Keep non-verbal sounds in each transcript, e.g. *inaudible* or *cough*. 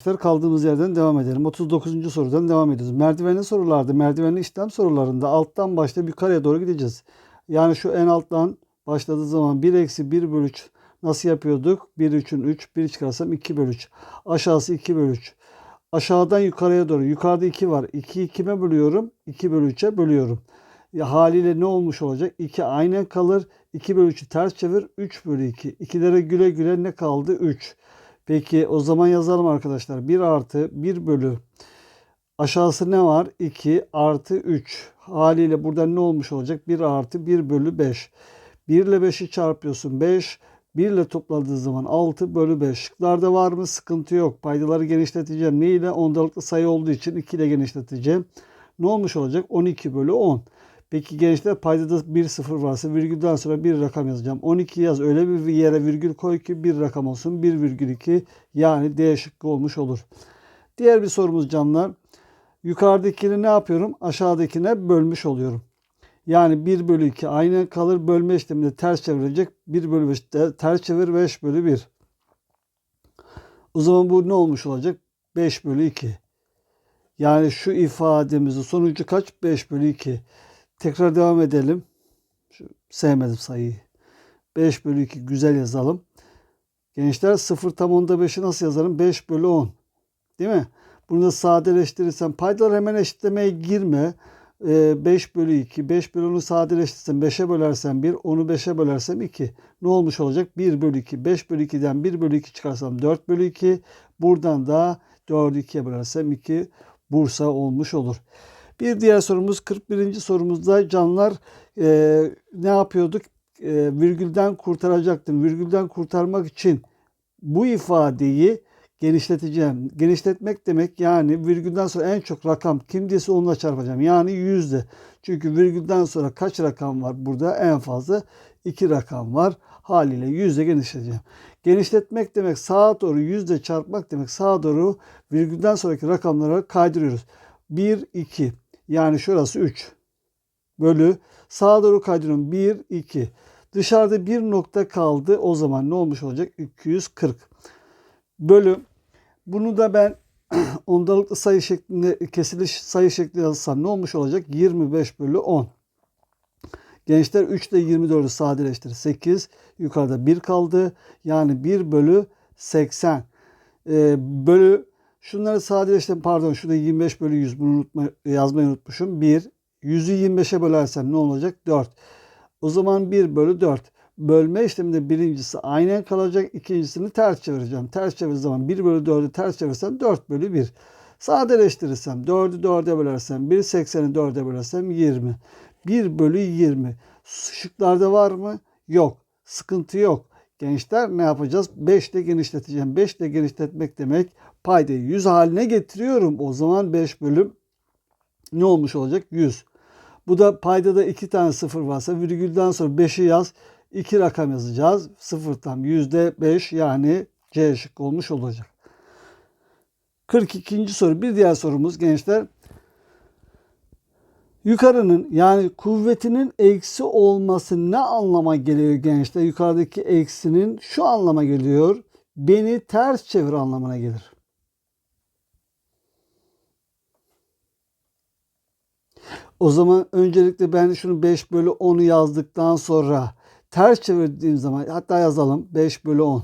Arkadaşlar kaldığımız yerden devam edelim. 39. sorudan devam ediyoruz. Merdivenli sorularda, merdivenli işlem sorularında alttan başlayıp yukarıya doğru gideceğiz. Yani şu en alttan başladığı zaman 1 eksi 1 bölü 3 nasıl yapıyorduk? 1 3'ün 3, 1 çıkarsam 2 bölü 3. Aşağısı 2 bölü 3. Aşağıdan yukarıya doğru. Yukarıda 2 var. 2'yi kime bölüyorum? 2 bölü 3'e bölüyorum. Ya haliyle ne olmuş olacak? 2 aynen kalır. 2 bölü 3'ü ters çevir. 3 bölü 2. 2'lere güle güle ne kaldı? 3. Peki o zaman yazalım arkadaşlar. 1 artı 1 bölü aşağısı ne var? 2 artı 3. Haliyle burada ne olmuş olacak? 1 artı 1 bölü 5. 1 ile 5'i çarpıyorsun 5. 1 ile topladığı zaman 6 bölü 5. Şıklarda var mı? Sıkıntı yok. Paydaları genişleteceğim. Ne ile? Ondalıklı sayı olduğu için 2 ile genişleteceğim. Ne olmuş olacak? 12 bölü 10. Peki gençler paydada bir sıfır varsa virgülden sonra bir rakam yazacağım. 12 yaz öyle bir yere virgül koy ki bir rakam olsun. 1,2 yani D şıkkı olmuş olur. Diğer bir sorumuz canlar. Yukarıdakini ne yapıyorum? Aşağıdakine bölmüş oluyorum. Yani 1 bölü 2 aynen kalır. Bölme işleminde ters çevirecek. 1 bölü 5 de ters çevir 5 bölü 1. O zaman bu ne olmuş olacak? 5 bölü 2. Yani şu ifademizin sonucu kaç? 5 bölü 2. Tekrar devam edelim. Şu, sevmedim sayıyı. 5 bölü 2 güzel yazalım. Gençler 0 tam onda 5'i nasıl yazarım? 5 bölü 10. Değil mi? Bunu da sadeleştirirsem paydalar hemen eşitlemeye girme. Ee, 5 bölü 2. 5 bölü 10'u sadeleştirirsem 5'e bölersem 1. 10'u 5'e bölersem 2. Ne olmuş olacak? 1 bölü 2. 5 bölü 2'den 1 bölü 2 çıkarsam 4 bölü 2. Buradan da 4'ü 2'ye bölersem 2 Bursa olmuş olur. Bir diğer sorumuz 41. sorumuzda canlar e, ne yapıyorduk? E, virgülden kurtaracaktım. Virgülden kurtarmak için bu ifadeyi genişleteceğim. Genişletmek demek yani virgülden sonra en çok rakam kimdeyse onunla çarpacağım. Yani yüzde. Çünkü virgülden sonra kaç rakam var burada? En fazla iki rakam var. Haliyle yüzde genişleteceğim. Genişletmek demek sağa doğru yüzde çarpmak demek sağa doğru virgülden sonraki rakamlara kaydırıyoruz. 1, 2 yani şurası 3 bölü sağa doğru kaydırıyorum 1, 2. Dışarıda bir nokta kaldı o zaman ne olmuş olacak? 240 bölü bunu da ben *clears throat* ondalıklı sayı şeklinde kesiliş sayı şeklinde yazsam ne olmuş olacak? 25 bölü 10. Gençler 3 ile 24'ü sadeleştir. 8 yukarıda 1 kaldı. Yani 1 bölü 80. Ee, bölü şunları sadeleştirdim. Pardon şurada 25 bölü 100 bunu unutma, yazmayı unutmuşum. 1. 100'ü 25'e bölersem ne olacak? 4. O zaman 1 bölü 4. Bölme işleminde birincisi aynen kalacak. ikincisini ters çevireceğim. Ters çevirdiğim zaman 1 bölü 4'ü ters çevirsem 4 bölü 1. Sadeleştirirsem 4'ü 4'e bölersem 1, 80'i 4'e bölersem 20. 1 bölü 20. Şıklarda var mı? Yok. Sıkıntı yok. Gençler ne yapacağız? 5 ile genişleteceğim. 5 ile genişletmek demek paydayı 100 haline getiriyorum. O zaman 5 bölü ne olmuş olacak? 100. Bu da paydada 2 tane sıfır varsa virgülden sonra 5'i yaz. 2 rakam yazacağız. Sıfır tam %5 yani C şıkkı olmuş olacak. 42. soru. Bir diğer sorumuz gençler. Yukarının yani kuvvetinin eksi olması ne anlama geliyor gençler? Yukarıdaki eksinin şu anlama geliyor. Beni ters çevir anlamına gelir. O zaman öncelikle ben şunu 5 bölü 10'u yazdıktan sonra ters çevirdiğim zaman hatta yazalım 5 bölü 10.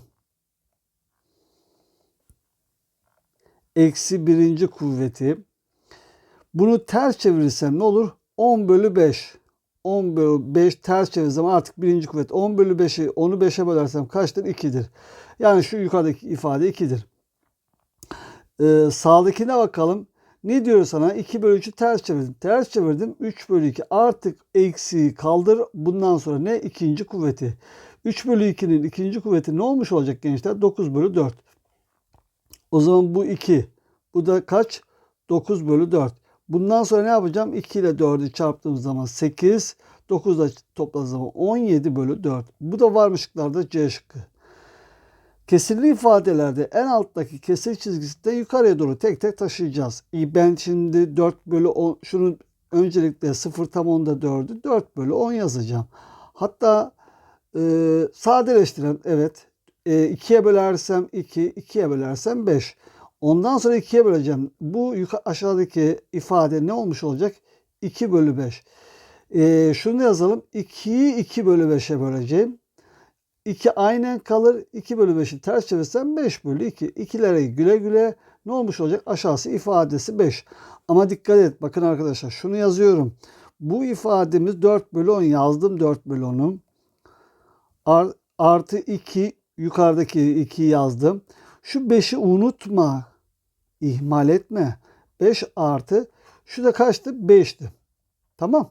Eksi birinci kuvveti. Bunu ters çevirirsem ne olur? 10 bölü 5. 10 bölü 5 ters çevirirsem artık birinci kuvvet. 10 bölü 5'i 10'u 5'e bölersem kaçtır? 2'dir. Yani şu yukarıdaki ifade 2'dir. Ee, sağdakine bakalım. Ne diyor sana? 2 bölü 3'ü ters çevirdim. Ters çevirdim. 3 bölü 2 artık eksiği kaldır. Bundan sonra ne? İkinci kuvveti. 3 bölü 2'nin ikinci kuvveti ne olmuş olacak gençler? 9 bölü 4. O zaman bu 2. Bu da kaç? 9 bölü 4. Bundan sonra ne yapacağım? 2 ile 4'ü çarptığım zaman 8. 9 ile topladığım zaman 17 bölü 4. Bu da varmışlıklarda C şıkkı. Kesirli ifadelerde en alttaki kesir çizgisinde yukarıya doğru tek tek taşıyacağız. Ben şimdi 4 bölü 10 şunun öncelikle 0 tam onda 4'ü 4 bölü 10 yazacağım. Hatta e, sadeleştiren evet e, 2'ye bölersem 2, 2'ye bölersem 5. Ondan sonra 2'ye böleceğim. Bu aşağıdaki ifade ne olmuş olacak? 2 bölü 5. Ee, şunu yazalım. 2'yi 2 bölü 5'e böleceğim. 2 aynen kalır. 2 bölü 5'i ters çevirsem 5 bölü 2. İkilere güle güle ne olmuş olacak? Aşağısı ifadesi 5. Ama dikkat et. Bakın arkadaşlar şunu yazıyorum. Bu ifademiz 4 bölü 10 yazdım 4 bölü 10'u. Ar- Artı 2 yukarıdaki 2'yi yazdım. Şu 5'i unutma. İhmal etme. 5 artı şu da kaçtı? 5'ti. Tamam.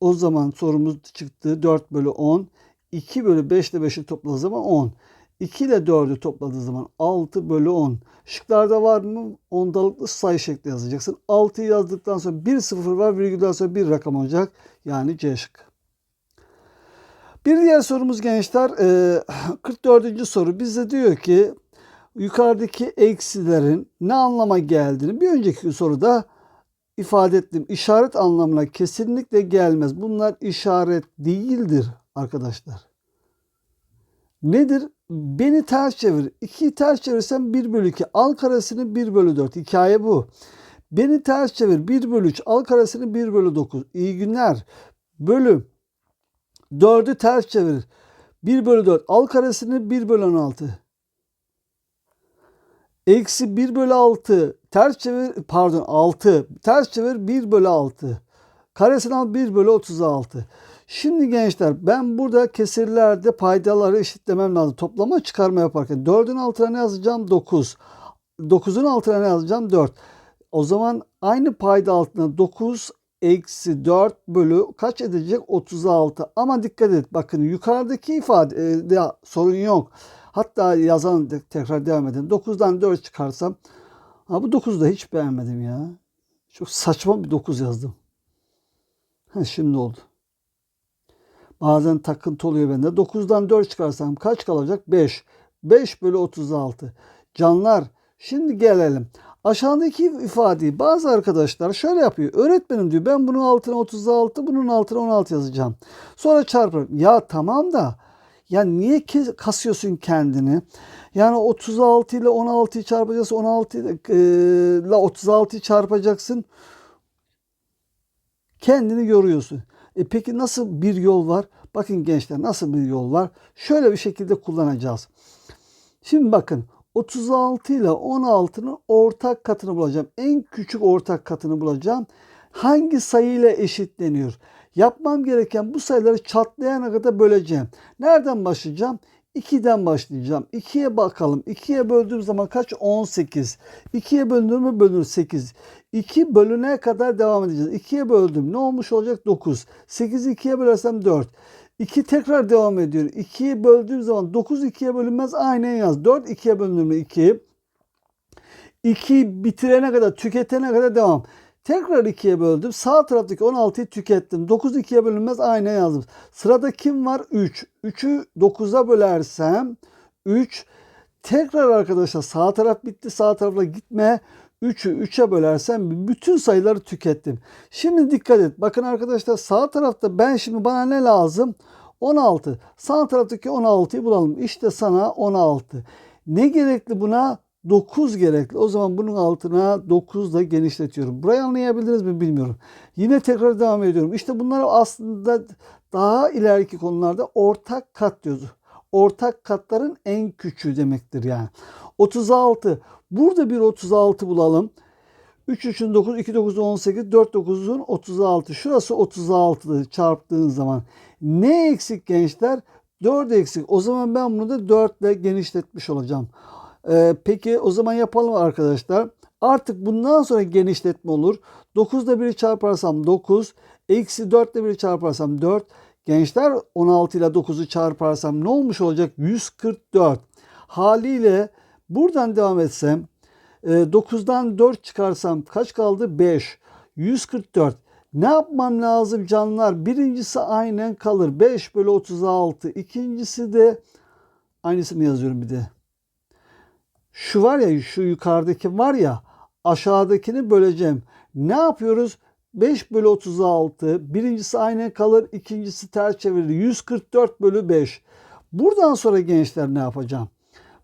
O zaman sorumuz çıktı 4 bölü 10. 2 bölü 5 ile 5'i topladığı zaman 10. 2 ile 4'ü topladığı zaman 6 bölü 10. Şıklarda var mı? Ondalıklı sayı şekli yazacaksın. 6'yı yazdıktan sonra bir sıfır var. Virgülden sonra bir rakam olacak. Yani C şıkkı. Bir diğer sorumuz gençler. e, 44. soru bize diyor ki yukarıdaki eksilerin ne anlama geldiğini bir önceki soruda ifade ettim. İşaret anlamına kesinlikle gelmez. Bunlar işaret değildir arkadaşlar. Nedir? Beni ters çevir. 2'yi ters çevirsem 1 bölü 2. Al karesini 1 bölü 4. Hikaye bu. Beni ters çevir 1 bölü 3. Al karesini 1 bölü 9. İyi günler. Bölü 4'ü ters çevir. 1 bölü 4. Al karesini 1 bölü 16. Eksi 1 bölü 6. Ters çevir pardon 6. Ters çevir 1 bölü 6. Karesini al 1 bölü 36. Şimdi gençler ben burada kesirlerde paydaları eşitlemem lazım. Toplama çıkarma yaparken 4'ün altına ne yazacağım? 9. 9'un altına ne yazacağım? 4. O zaman aynı payda altına 9 eksi 4 bölü kaç edecek? 36. Ama dikkat et bakın yukarıdaki ifade sorun yok. Hatta yazan tekrar devam edelim. 9'dan 4 çıkarsam ha bu 9'u da hiç beğenmedim ya. Çok saçma bir 9 yazdım. Ha, şimdi oldu. Bazen takıntı oluyor bende. 9'dan 4 çıkarsam kaç kalacak? 5. 5 bölü 36. Canlar şimdi gelelim. Aşağıdaki ifadeyi bazı arkadaşlar şöyle yapıyor. Öğretmenim diyor ben bunun altına 36 bunun altına 16 yazacağım. Sonra çarpıyorum. Ya tamam da ya niye kasıyorsun kendini? Yani 36 ile 16'yı çarpacaksın. 16 ile 36'yı çarpacaksın. Kendini yoruyorsun. E peki nasıl bir yol var? Bakın gençler nasıl bir yol var? Şöyle bir şekilde kullanacağız. Şimdi bakın 36 ile 16'nın ortak katını bulacağım. En küçük ortak katını bulacağım. Hangi sayı ile eşitleniyor? Yapmam gereken bu sayıları çatlayana kadar böleceğim. Nereden başlayacağım? 2'den başlayacağım. 2'ye bakalım. 2'ye böldüğüm zaman kaç? 18. 2'ye böldüğümü bölünür 8. 2 bölüne kadar devam edeceğiz. 2'ye böldüm. Ne olmuş olacak? 9. 8'i 2'ye bölersem 4. 2 tekrar devam ediyor. 2'ye böldüğüm zaman 9 2'ye bölünmez. Aynen yaz. 4 2'ye bölündüğümde 2. 2 bitirene kadar, tüketene kadar devam. Tekrar 2'ye böldüm. Sağ taraftaki 16'yı tükettim. 9 2'ye bölünmez. Aynen yazdım. Sırada kim var? 3. 3'ü 9'a bölersem 3. Tekrar arkadaşlar sağ taraf bitti. Sağ tarafa gitme. 3'ü 3'e bölersem bütün sayıları tükettim. Şimdi dikkat et. Bakın arkadaşlar sağ tarafta ben şimdi bana ne lazım? 16. Sağ taraftaki 16'yı bulalım. İşte sana 16. Ne gerekli buna? 9 gerekli. O zaman bunun altına 9 da genişletiyorum. Burayı anlayabildiniz mi bilmiyorum. Yine tekrar devam ediyorum. İşte bunlar aslında daha ileriki konularda ortak kat diyoruz. Ortak katların en küçüğü demektir yani. 36. Burada bir 36 bulalım. 3 3'ün 9, 2 9'un 18, 4 9'un 36. Şurası 36 çarptığın zaman. Ne eksik gençler? 4 eksik. O zaman ben bunu da 4 ile genişletmiş olacağım. Ee, peki o zaman yapalım arkadaşlar. Artık bundan sonra genişletme olur. 9 ile 1'i çarparsam 9. Eksi 4 ile 1'i çarparsam 4. Gençler 16 ile 9'u çarparsam ne olmuş olacak? 144. Haliyle buradan devam etsem 9'dan 4 çıkarsam kaç kaldı? 5. 144. Ne yapmam lazım canlar? Birincisi aynen kalır. 5 bölü 36. İkincisi de aynısını yazıyorum bir de. Şu var ya şu yukarıdaki var ya aşağıdakini böleceğim. Ne yapıyoruz? 5 bölü 36. Birincisi aynen kalır. ikincisi ters çevirilir. 144 bölü 5. Buradan sonra gençler ne yapacağım?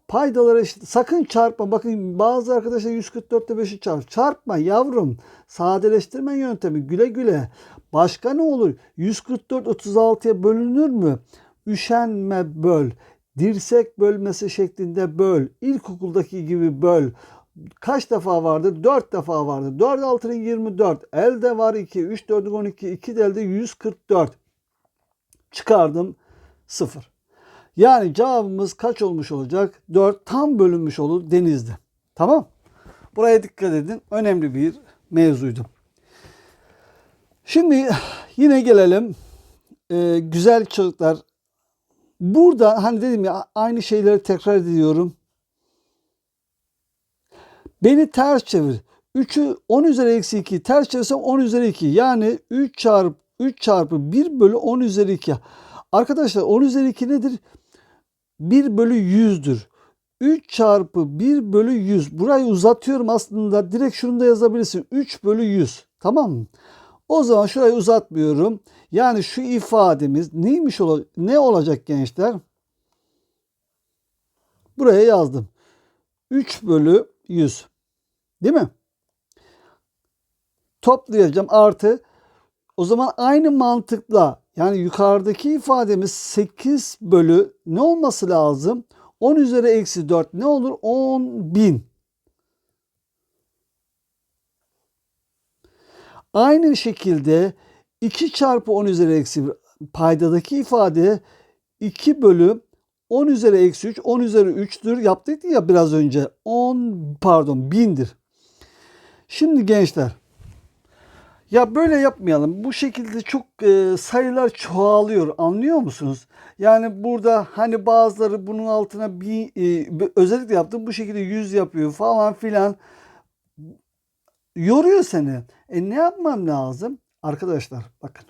Paydaları eşit. Sakın çarpma. Bakın bazı arkadaşlar 144'te 5'i çarp. Çarpma yavrum. Sadeleştirme yöntemi güle güle. Başka ne olur? 144 36'ya bölünür mü? Üşenme böl. Dirsek bölmesi şeklinde böl. İlkokuldaki gibi böl. Kaç defa vardır? 4 defa vardır. 4 altının 24. Elde var 2. 3 4'ün 12. 2 de elde 144. Çıkardım 0. Yani cevabımız kaç olmuş olacak? 4 tam bölünmüş olur denizde. Tamam. Buraya dikkat edin. Önemli bir mevzuydu. Şimdi yine gelelim. Ee, güzel çocuklar. Burada hani dedim ya aynı şeyleri tekrar ediyorum. Beni ters çevir. 3'ü 10 üzeri eksi 2 ters çevirsem 10 üzeri 2. Yani 3 çarpı 3 çarpı 1 bölü 10 üzeri 2. Arkadaşlar 10 üzeri 2 nedir? 1 bölü 100'dür. 3 çarpı 1 bölü 100. Burayı uzatıyorum aslında. Direkt şunu da yazabilirsin. 3 bölü 100. Tamam mı? O zaman şurayı uzatmıyorum. Yani şu ifademiz neymiş ola ne olacak gençler? Buraya yazdım. 3 bölü 100. Değil mi? Toplayacağım artı. O zaman aynı mantıkla yani yukarıdaki ifademiz 8 bölü ne olması lazım? 10 üzeri eksi 4 ne olur? 10 bin. Aynı şekilde 2 çarpı 10 üzeri eksi paydadaki ifade 2 bölü 10 üzeri eksi 3 10 üzeri 3'tür. Yaptık ya biraz önce 10 pardon bindir. Şimdi gençler ya böyle yapmayalım. Bu şekilde çok e, sayılar çoğalıyor. Anlıyor musunuz? Yani burada hani bazıları bunun altına bir e, özellikle yaptım bu şekilde 100 yapıyor falan filan. Yoruyor seni. E ne yapmam lazım? Arkadaşlar bakın.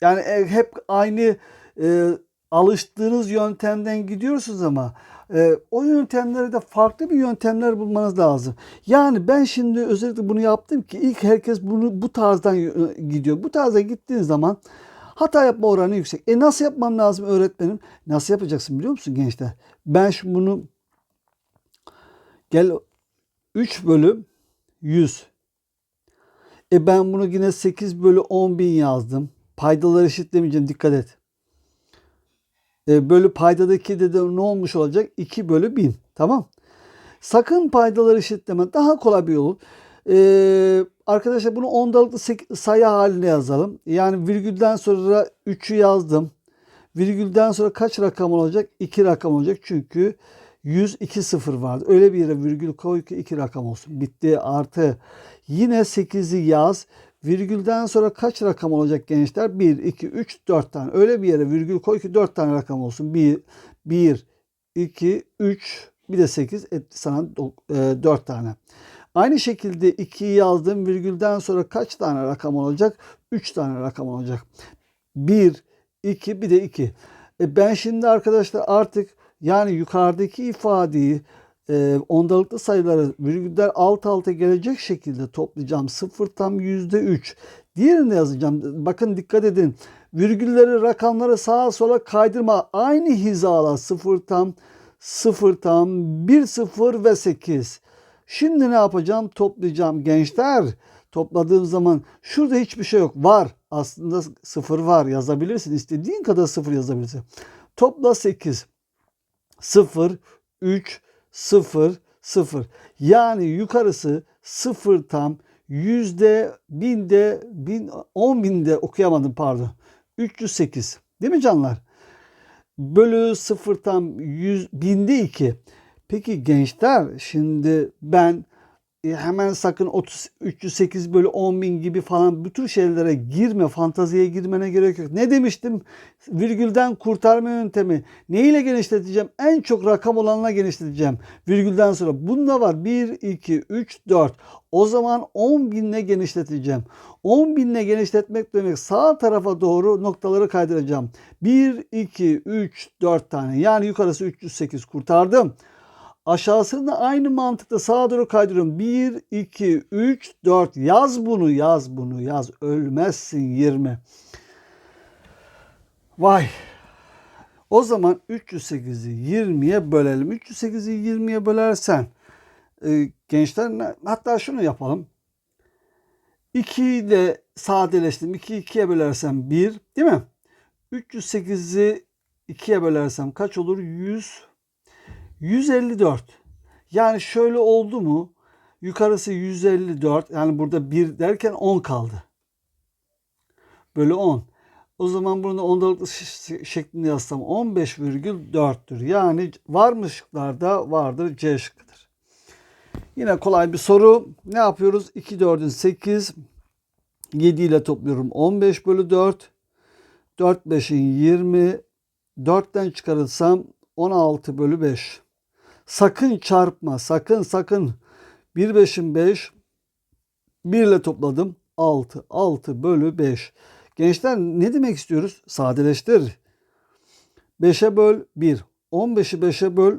Yani e, hep aynı e, alıştığınız yöntemden gidiyorsunuz ama e, o yöntemlerde de farklı bir yöntemler bulmanız lazım. Yani ben şimdi özellikle bunu yaptım ki ilk herkes bunu bu tarzdan gidiyor. Bu tarzda gittiğiniz zaman hata yapma oranı yüksek. E nasıl yapmam lazım öğretmenim? Nasıl yapacaksın biliyor musun gençler? Ben şimdi bunu gel 3 bölü 100. E ben bunu yine 8 bölü 10 bin yazdım. Paydaları eşitlemeyeceğim dikkat et. E, bölü paydadaki de, de ne olmuş olacak? 2 bölü 1000. Tamam. Sakın paydaları eşitleme. Daha kolay bir yol. Ee, arkadaşlar bunu ondalıklı sayı haline yazalım. Yani virgülden sonra 3'ü yazdım. Virgülden sonra kaç rakam olacak? 2 rakam olacak. Çünkü 102 sıfır vardı. Öyle bir yere virgül koy ki 2 rakam olsun. Bitti. Artı. Yine 8'i yaz. Virgülden sonra kaç rakam olacak gençler? 1, 2, 3, 4 tane. Öyle bir yere virgül koy ki 4 tane rakam olsun. 1, 1, 2, 3, bir de 8 etti sana 4 e, tane. Aynı şekilde 2'yi yazdım. Virgülden sonra kaç tane rakam olacak? 3 tane rakam olacak. 1, 2, bir de 2. E ben şimdi arkadaşlar artık yani yukarıdaki ifadeyi e, ondalıklı sayıları virgüller alt alta gelecek şekilde toplayacağım. Sıfır tam yüzde üç. Diğerini yazacağım. Bakın dikkat edin. Virgülleri rakamları sağa sola kaydırma. Aynı hizala sıfır tam, sıfır tam, bir sıfır ve sekiz. Şimdi ne yapacağım? Toplayacağım gençler. Topladığım zaman şurada hiçbir şey yok. Var. Aslında sıfır var. Yazabilirsin. İstediğin kadar sıfır yazabilirsin. Topla 8. 0, 3, 0, 0. Yani yukarısı 0 tam yüzde binde bin, on binde okuyamadım pardon. 308 değil mi canlar? Bölü 0 tam 100, binde 2. Peki gençler şimdi ben hemen sakın 30, 308 bölü 10 bin gibi falan bu tür şeylere girme. Fantaziye girmene gerek yok. Ne demiştim? Virgülden kurtarma yöntemi. Neyle genişleteceğim? En çok rakam olanına genişleteceğim. Virgülden sonra. Bunda var 1, 2, 3, 4. O zaman 10 binle genişleteceğim. 10 binle genişletmek demek sağ tarafa doğru noktaları kaydıracağım. 1, 2, 3, 4 tane. Yani yukarısı 308 kurtardım. Aşağısını da aynı mantıkla sağa doğru kaydırıyorum. 1, 2, 3, 4. Yaz bunu, yaz bunu, yaz. Ölmezsin 20. Vay. O zaman 308'i 20'ye bölelim. 308'i 20'ye bölersen e, gençler hatta şunu yapalım. 2 ile sadeleştim. 2'yi 2'ye bölersem 1 değil mi? 308'i 2'ye bölersem kaç olur? 100 154. Yani şöyle oldu mu? Yukarısı 154. Yani burada 1 derken 10 kaldı. Bölü 10. O zaman bunu ondalıklı şeklinde yazsam 15,4'tür. Yani var mı şıklarda? Vardır. C şıkkıdır. Yine kolay bir soru. Ne yapıyoruz? 2 4'ün 8. 7 ile topluyorum. 15 bölü 4. 4 5'in 20. 4'ten çıkarırsam 16 bölü 5. Sakın çarpma. Sakın sakın. 1 5'in 5. 1 ile topladım. 6. 6 bölü 5. Gençler ne demek istiyoruz? Sadeleştir. 5'e böl 1. 15'i 5'e böl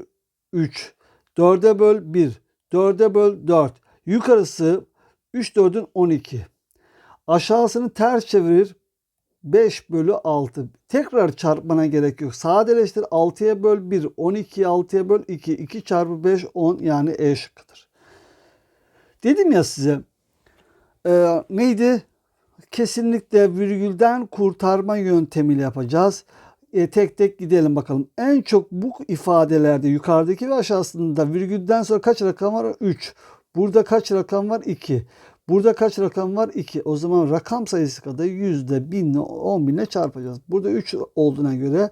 3. 4'e böl 1. 4'e böl 4. Yukarısı 3 4'ün 12. Aşağısını ters çevirir. 5 bölü 6. Tekrar çarpmana gerek yok. Sadeleştir. 6'ya böl 1. 12'yi 6'ya böl 2. 2 çarpı 5 10 yani E şıkkıdır. Dedim ya size. Ee, neydi? Kesinlikle virgülden kurtarma yöntemiyle yapacağız. E, tek tek gidelim bakalım. En çok bu ifadelerde yukarıdaki ve aşağısında virgülden sonra kaç rakam var? 3. Burada kaç rakam var? 2. Burada kaç rakam var? 2. O zaman rakam sayısı kadar yüzde, binle, on binle çarpacağız. Burada 3 olduğuna göre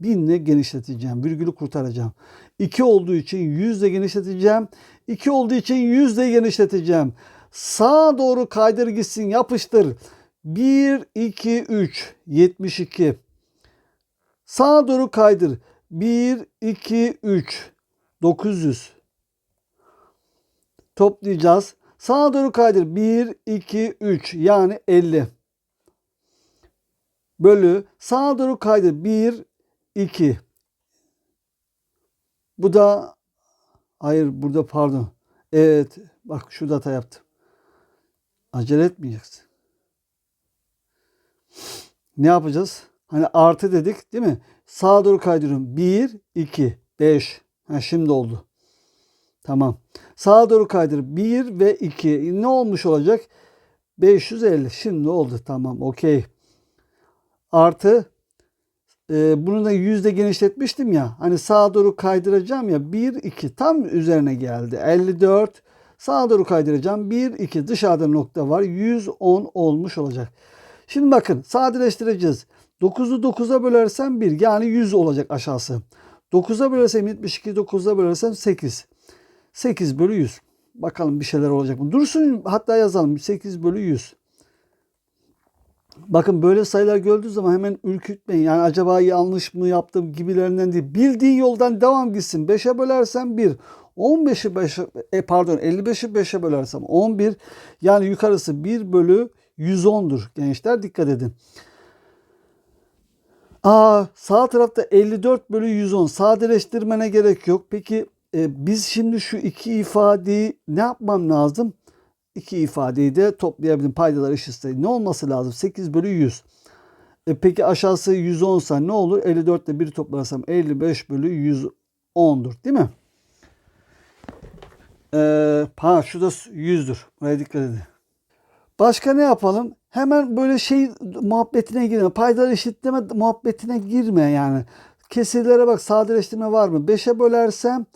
binle genişleteceğim. Virgülü kurtaracağım. 2 olduğu için yüzle genişleteceğim. 2 olduğu için yüzle genişleteceğim. Sağa doğru kaydır gitsin yapıştır. 1, 2, 3, 72. Sağa doğru kaydır. 1, 2, 3, 900. Toplayacağız. Sağa doğru kaydır. 1, 2, 3 yani 50. Bölü sağa doğru kaydır. 1, 2. Bu da hayır burada pardon. Evet bak şurada hata yaptım. Acele etmeyeceksin. Ne yapacağız? Hani artı dedik değil mi? Sağa doğru kaydırıyorum. 1, 2, 5. Ha, şimdi oldu. Tamam. Sağa doğru kaydır. 1 ve 2. Ne olmuş olacak? 550. Şimdi oldu. Tamam. Okey. Artı e, bunu da yüzde genişletmiştim ya. Hani sağa doğru kaydıracağım ya. 1, 2 tam üzerine geldi. 54. Sağa doğru kaydıracağım. 1, 2 dışarıda nokta var. 110 olmuş olacak. Şimdi bakın sadeleştireceğiz. 9'u 9'a bölersem 1 yani 100 olacak aşağısı. 9'a bölersem 72, 9'a bölersem 8. 8 bölü 100. Bakalım bir şeyler olacak mı? Dursun hatta yazalım. 8 bölü 100. Bakın böyle sayılar gördüğü zaman hemen ürkütmeyin. Yani acaba yanlış mı yaptım gibilerinden değil. Bildiğin yoldan devam gitsin. 5'e bölersem 1. 15'i 5'e e, pardon 55'i 5'e bölersem 11. Yani yukarısı 1 bölü 110'dur gençler dikkat edin. Aa, sağ tarafta 54 bölü 110 sadeleştirmene gerek yok. Peki e, biz şimdi şu iki ifadeyi ne yapmam lazım? İki ifadeyi de toplayabilirim. Paydalar eşitse ne olması lazım? 8 bölü 100. E, peki aşağısı 110 ise ne olur? 54 ile 1 toplarsam 55 bölü 110'dur değil mi? Ee, ha şu da 100'dür. Buraya dikkat edin. Başka ne yapalım? Hemen böyle şey muhabbetine girme. Paydalar eşitleme muhabbetine girme yani. Kesirlere bak sadeleştirme var mı? 5'e bölersem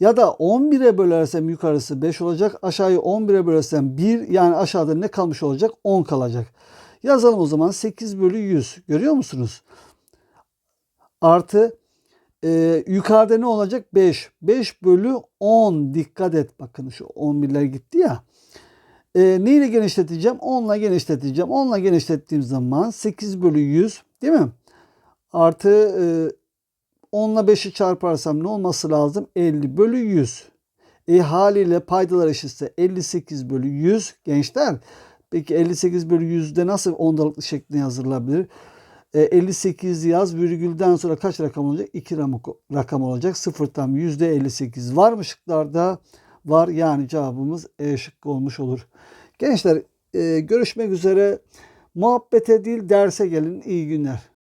ya da 11'e bölersem yukarısı 5 olacak. Aşağıyı 11'e bölersem 1 yani aşağıda ne kalmış olacak? 10 kalacak. Yazalım o zaman 8 bölü 100. Görüyor musunuz? Artı e, yukarıda ne olacak? 5. 5 bölü 10. Dikkat et bakın şu 11'ler gitti ya. E, neyle genişleteceğim? 10 ile genişleteceğim. 10 ile genişlettiğim zaman 8 bölü 100 değil mi? Artı e, 10 ile 5'i çarparsam ne olması lazım? 50 bölü 100. E haliyle paydalar eşitse 58 bölü 100 gençler. Peki 58 bölü 100'de nasıl ondalıklı şeklinde yazılabilir? E, 58 yaz virgülden sonra kaç rakam olacak? 2 rakam olacak. Sıfırdan %58 var mı şıklarda? Var yani cevabımız E şıkkı olmuş olur. Gençler e, görüşmek üzere. Muhabbete değil derse gelin. İyi günler.